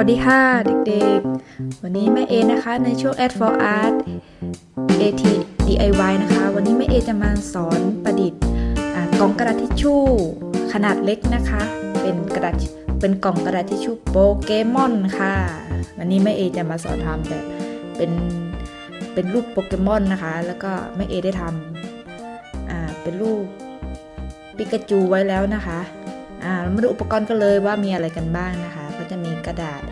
วัสดีค่ะเด็กๆ วันนี้แม่เอนะคะในช่วง Ad for Art AT DIY นะคะ วันนี้แม่เอจะมาสอนประดิษฐ์กล่องกระดาษทิชชู่ ขนาดเล็กนะคะ เป็นกระดาษเป็นกล่องกระดาษทิชชู่โปเกมอนค่ะ วันนี้แม่เอจะมาสอนทำแบบเป็นเป็นรูปโปเกมอนนะคะ แล้วก็แม่เอได้ทำเป็นรูปปิกาจูไว้แล้วนะคะอ่ามาดูอุปกรณ์กันเลยว่ามีอะไรกันบ้างนะคะ จะมีกระดาษ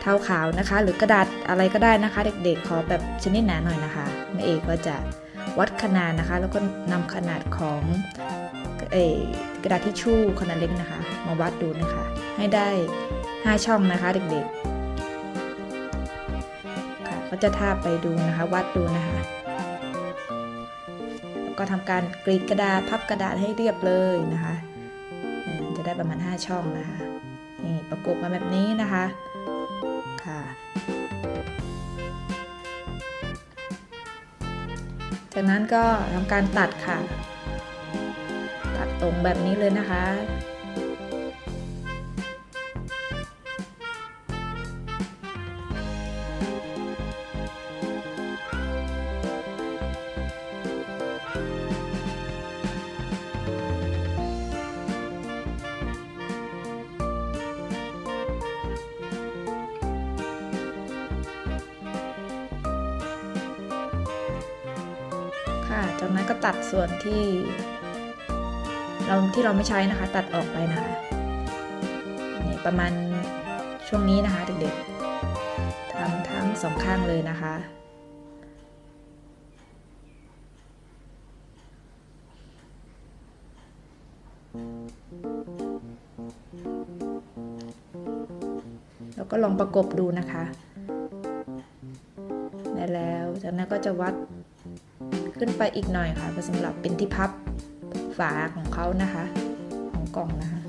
เท่าขาวนะคะ หรือกระดาษอะไรก็ได้นะคะ เด็กๆ ขอแบบชนิดหนาหน่อยนะคะแม่เอก็จะวัดขนาดนะคะ แล้วก็นำขนาดของกระดาษทิชชู่ขนาดเล็กนะคะ มาวัดดูนะคะ ให้ได้ 5 ช่องนะคะเด็กๆค่ะก็จะทาไปดูนะคะ วัดดูนะคะแล้วก็ทำการกรีดกระดาษพับกระดาษให้เรียบเลยนะคะ จะได้ประมาณ 5 ช่องนะคะ นี่ประกบมาแบบนี้นะคะค่ะจากนั้นก็ทำการตัดค่ะ ตัดตรงแบบนี้เลยนะคะ จากนั้นก็ตัดส่วนที่ เราที่เราไม่ใช้นะคะ ตัดออกไปนะคะนี่ประมาณช่วงนี้นะคะเด็กๆทำทั้งสองข้างเลยนะคะแล้วก็ลองประกบดูนะคะ ได้แล้ว จากนั้นก็จะวัด ขึ้นไปอีกหน่อยค่ะเพื่อสำหรับเป็นที่พับฝาของเขานะคะ ของกล่องนะคะ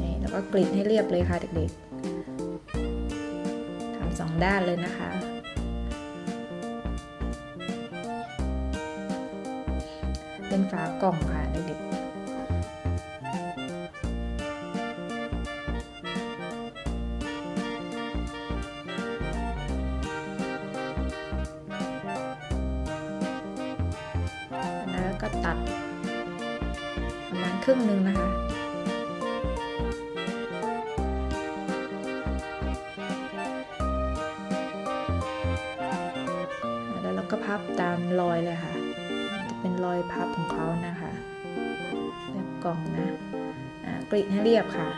นี่แล้วก็กรีดให้เรียบเลยค่ะเด็กๆทำสองด้านเลยนะคะเป็นฝากล่องค่ะเด็กๆ แล้วก็ตัดประมาณครึ่งหนึ่งนะคะ แล้วเราก็พับตามรอยเลยค่ะ จะเป็นรอยพับของเขานะคะแบบกล่องนะกรีดให้เรียบค่ะ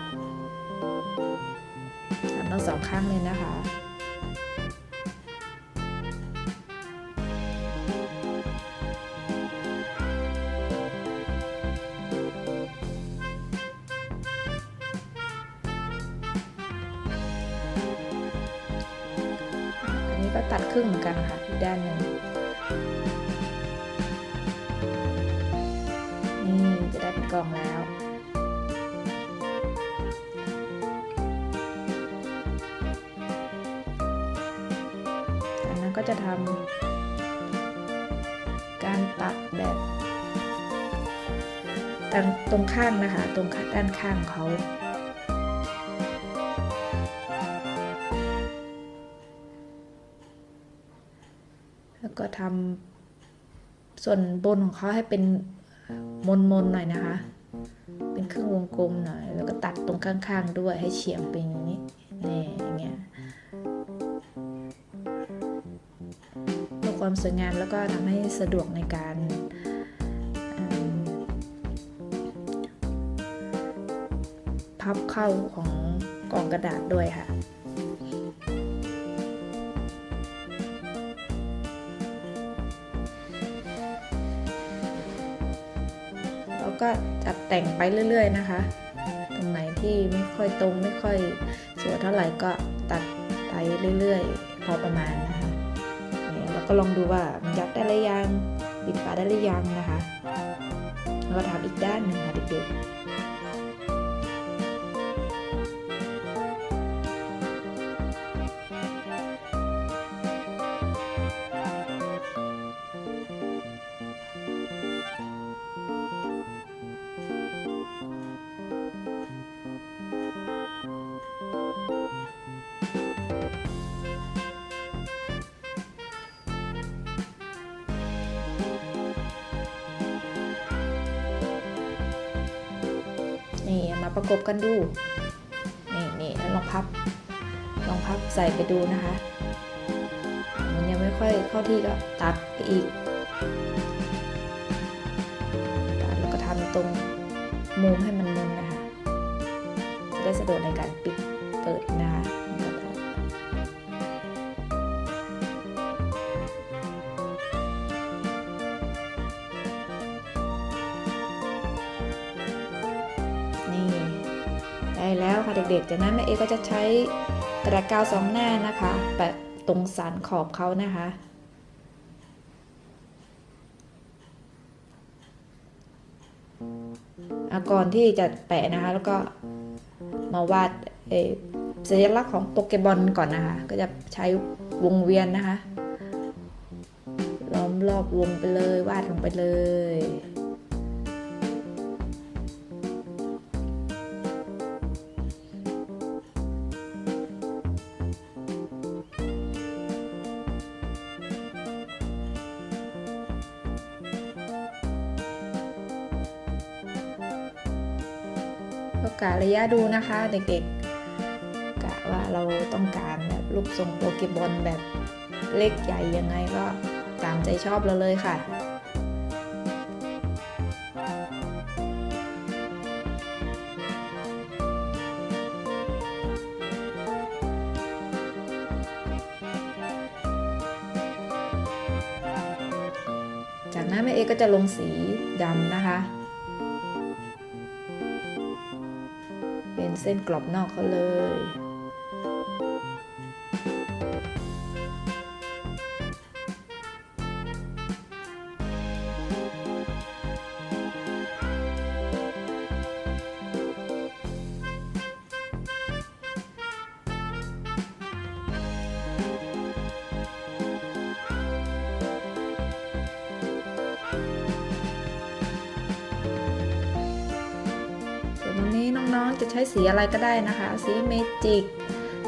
ทำทั้งสองข้างเลยนะคะ ตัดครึ่งเหมือนกันค่ะอีกด้านหนึ่งนี่จะได้เป็นกล่องแล้วอันนั้นก็จะทำการตัดแบบตรงตรงข้างนะคะ ตรงด้านข้างเขา ก็ทำส่วนบนของเขาให้เป็นมนมนๆหน่อยนะคะ เป็นครึ่งวงกลมหน่อย แล้วก็ตัดตรงข้างๆด้วยให้เฉียงเป็นอย่างนี้นี่อย่างเงี้ยเพื่อความสวยงามแล้วก็ทำให้สะดวกในการพับเข้าของกล่องกระดาษด้วยค่ะ ก็จัดแต่งไปเรื่อย ๆ นะคะ ตรงไหนที่ไม่ค่อยตรงไม่ค่อยสวยเท่าไหร่ก็ตัดไปเรื่อย ๆ พอประมาณนะคะนี่เราก็ลองดูว่ามันยัดได้หรือยังปิดฝาได้หรือยังนะคะแล้วก็ทำอีกด้านหนึ่งค่ะเด็กๆ มาประกบกันดู นี่นี่แล้วลองพับ ลองพับใส่ไปดูนะคะ มันยังไม่ค่อยเข้าที่ก็ตัดไปอีกตัดแล้วก็ทำตรงมุมให้มันมุนนะคะ จะได้สะดวกในการปิดเปิดนะคะ ด็กๆจากนั้นแม่เอก็จะใช้กระดาษกาวสองหน้านะคะแปะตรงสันขอบเขานะคะอะก่อนที่จะแปะนะคะ แล้วก็มาวาดเอสัญลักษณ์ของโปเกมอนก่อนนะคะ ก็จะใช้วงเวียนนะคะล้อมรอบวงไปเลยวาดลงไปเลย ก็กะระยะดูนะคะเด็กๆ กะว่าเราต้องการแบบรูปทรงโปเกมอนแบบเล็กใหญ่ยังไงก็ตามใจชอบเราเลยค่ะจากนั้นแม่เอก็จะลงสีดำนะคะ เป็นเส้นกรอบนอกเขาเลย องๆจะใช้สีอะไรก็ได้นะคะ สีเมจิก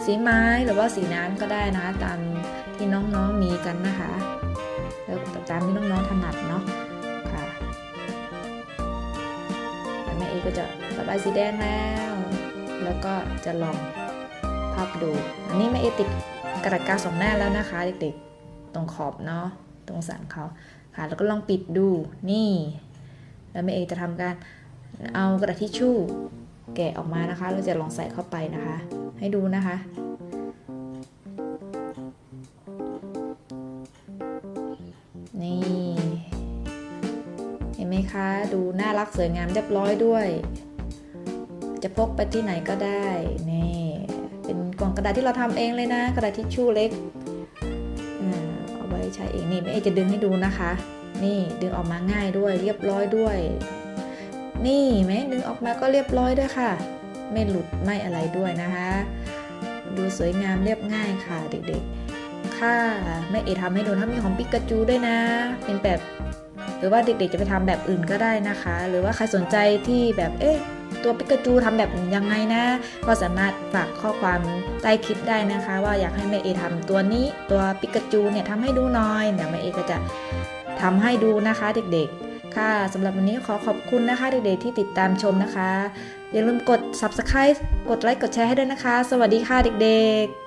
สีไม้หรือว่าสีน้ำก็ได้นะคะ ตามที่น้องๆมีกันนะคะ แล้วตามที่น้องๆถนัดเนาะค่ะแล้วแม่เอก็จะระบายสีแดงแล้ว แล้วก็จะลองพับดู อันนี้แม่เอติดกระดาษกาวสองหน้าแล้วนะคะเด็กๆ ตรงขอบเนาะ ตรงสันเขาค่ะ แล้วก็ลองปิดดู นี่ แล้วแม่เอจะทำการเอากระดาษทิชชู่ แกะออกมานะคะ เราจะลองใส่เข้าไปนะคะ ให้ดูนะคะ นี่ เห็นไหมคะ ดูน่ารักสวยงามเรียบร้อยด้วย จะพกไปที่ไหนก็ได้ นี่ เป็นกล่องกระดาษที่เราทำเองเลยนะ กระดาษทิชชู่เล็กเอาไว้ใช้เองนี่แม่เอจะดึงให้ดูนะคะ นี่ดึงออกมาง่ายด้วย เรียบร้อยด้วย นี่แม้ดึงออกมาก็เรียบร้อยด้วยค่ะ ไม่หลุดไม่อะไรด้วยนะคะ ดูสวยงามเรียบง่ายค่ะเด็กๆ ค่ะแม่เอทำให้ดูถ้ามีของปิกาจูด้วยนะ เป็นแบบหรือว่าเด็กๆจะไปทำแบบอื่นก็ได้นะคะ หรือว่าใครสนใจที่แบบเอ๊ะตัวปิกาจูทำแบบยังไงนะ ก็สามารถฝากข้อความใต้คลิปได้นะคะ ว่าอยากให้แม่เอทำตัวนี้ตัวปิกาจูเนี่ยทำให้ดูหน่อยเดี๋ยวแม่เอก็จะทำให้ดูนะคะเด็กๆ ค่ะสำหรับวันนี้ขอขอบคุณนะคะเด็กๆที่ติดตามชมนะคะ อย่าลืมกด subscribe กดไลค์กดแชร์ให้ด้วยนะคะ สวัสดีค่ะเด็กๆ